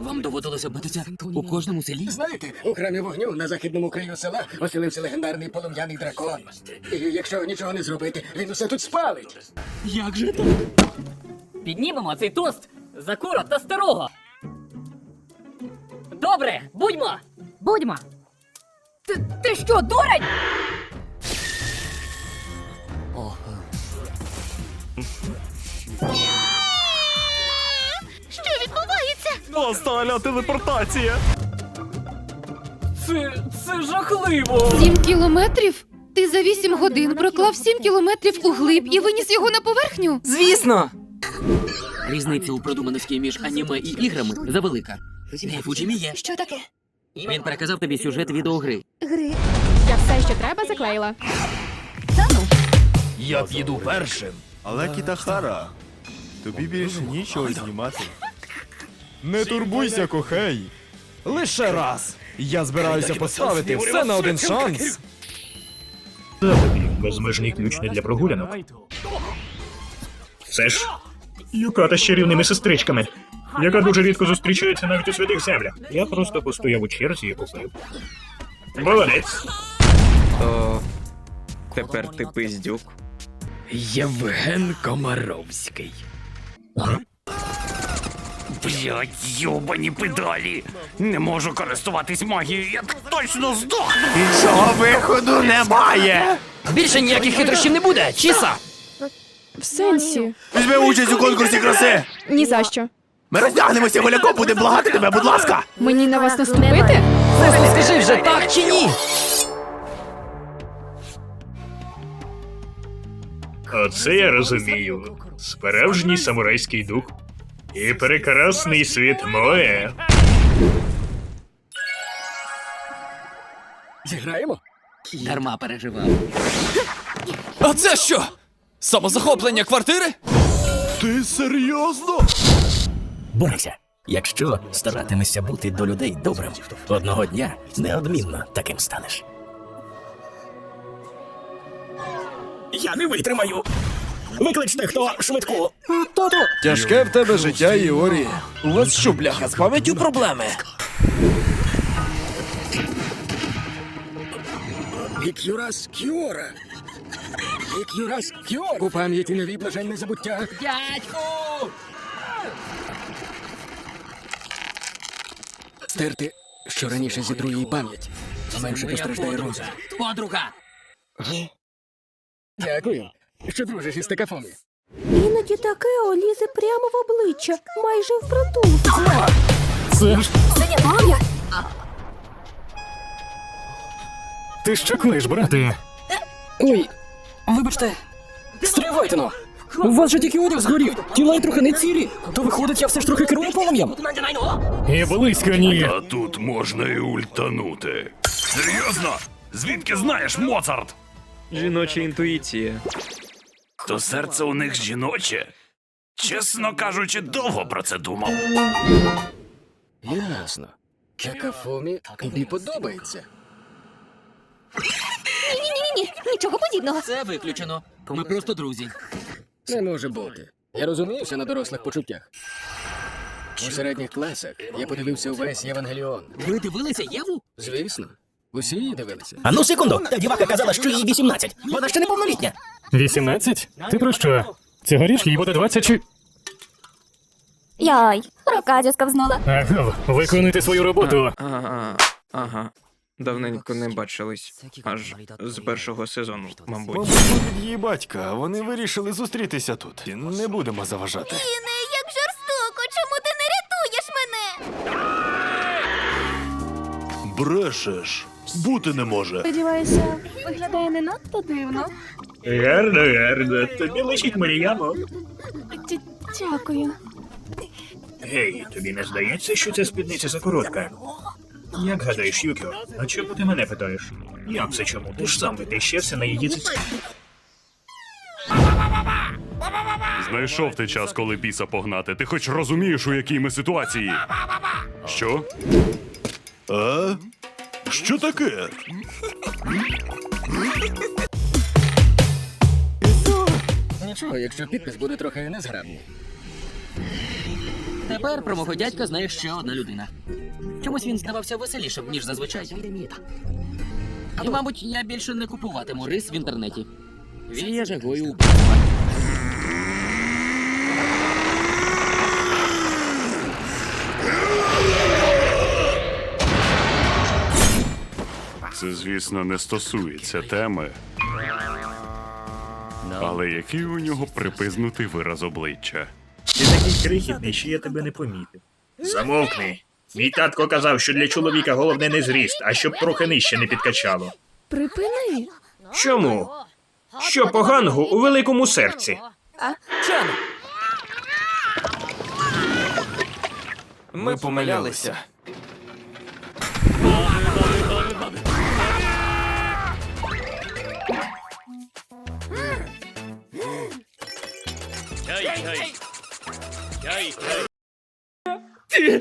Вам доводилося битися у кожному селі? Знаєте, у храмі вогню на західному краю села оселився легендарний полум'яний дракон. І якщо нічого не зробити, він усе тут спалить. Як же так? Піднімемо цей тост за кура та старого. Добре, будьмо! Будьмо. Ти, ти що, дурень? Що відбувається? Осталя телепортація. Це. це жахливо! Сім кілометрів? Ти за вісім годин проклав сім кілометрів у глиб і виніс його на поверхню? Звісно! Різниця у продуманості між аніме і іграми завелика. Не Фуджімі є. Що таке? Він переказав тобі сюжет відеогри. Гри. Я все, що треба, заклеїла. Та ну. Я піду першим. Але Кітахара, тобі більше нічого знімати. Не турбуйся, кохей. Лише раз. Я збираюся поставити все на один шанс. Безмежний ключ не для прогулянок. Це ж юката з чарівними сестричками, яка дуже рідко зустрічається навіть у святих землях. Я просто постояв у черзі і купив. Молодець. То тепер ти пиздюк. Євген Комаровський. Блять, йобані педалі! Не можу користуватись магією, я точно здохну! Іншого виходу немає. Більше ніяких хитрощів не буде, чіса! В сенсі? Візьми участь у конкурсі краси. Ні за що. Ми роздягнемося голяком, будемо благати тебе, будь ласка. Мені на вас наступити? Скажи вже так чи ні? Оце я розумію. Справжній самурайський дух. І прекрасний світ моє. Зіграємо? Дарма переживав. А це що? Самозахоплення квартири? Ти серйозно? Борися, якщо старатимешся бути до людей добрим, одного дня неодмінно таким станеш. Я не витримаю. Викличте хто швидку. Тяжке в тебе життя, Іорі. У вас що, бляха, з пам'яттю проблеми? Ікюрас Кіора. Ікюрас Кіора. У пам'яті нові блаженне забуття. Дядьку! Стерти, що раніше зітрує її пам'ять. Менше постраждає розум. Подруга! Дякую, що дружиш із такафоми. Іноді таке лізе прямо в обличчя, майже впритул. Це ж Синя пам'ять. ти що коїш, брате? Ой, вибачте. Стривайте но! У вас же тільки одяг згорів, тіла й трохи не цілі. То виходить, я все ж трохи керую полум'ям. І близько ні. А тут можна і ультанути. Серйозно? Звідки знаєш Моцарт? Жіноча інтуїція. То серце у них жіноче? Чесно кажучи, довго про це думав. Ясно. Какафомі тобі подобається. Ні-ні-ні, нічого подібного. Це виключено. Ми просто друзі. Не може бути. Я розуміюся на дорослих почуттях. У середніх класах я подивився увесь Євангеліон. Ви дивилися Єву? Звісно, усі її дивилися. А ну секунду, та дівака казала, що їй 18. Вона ще неповнолітня. 18? Ти про що? Цьогоріч їй буде 20 чи... Яй, рука сковзнула. Ага, виконуйте свою роботу. Ага, ага. Давненько не бачились. Аж з першого сезону, мабуть. Від її батька. Вони вирішили зустрітися тут. Не будемо заважати. Іне, як жорстоко, чому ти не рятуєш мене? Брешеш. Бути не може. Сподіваюся, виглядає не надто дивно. Гарно, гарно. Тобі лишить Маріямо. Дякую. Гей, тобі не здається, що ця спідниця закоротка? Як гадаєш, Юкіо? А чому ти мене питаєш? Як це чому? Ти ж сам витищався на її цицьки. Знайшов ти час, коли біса погнати. Ти хоч розумієш, у якій ми ситуації? Що? А? Що таке? Нічого, якщо підпис буде трохи незграбний. Тепер про мого дядька знає ще одна людина. Чомусь він здавався веселішим, ніж зазвичай. І, мабуть, я більше не купуватиму рис в інтернеті. Вія жагою убивства. Це, звісно, не стосується теми. Але який у нього припизнутий вираз обличчя. Ти такий крихітний, що я тебе не помітив. Замовкни. Мій татко казав, що для чоловіка головне не зріст, а щоб трохи нижче не підкачало. Припини. Чому? Що поганого у великому серці? Чану! Ми помилялися. Ти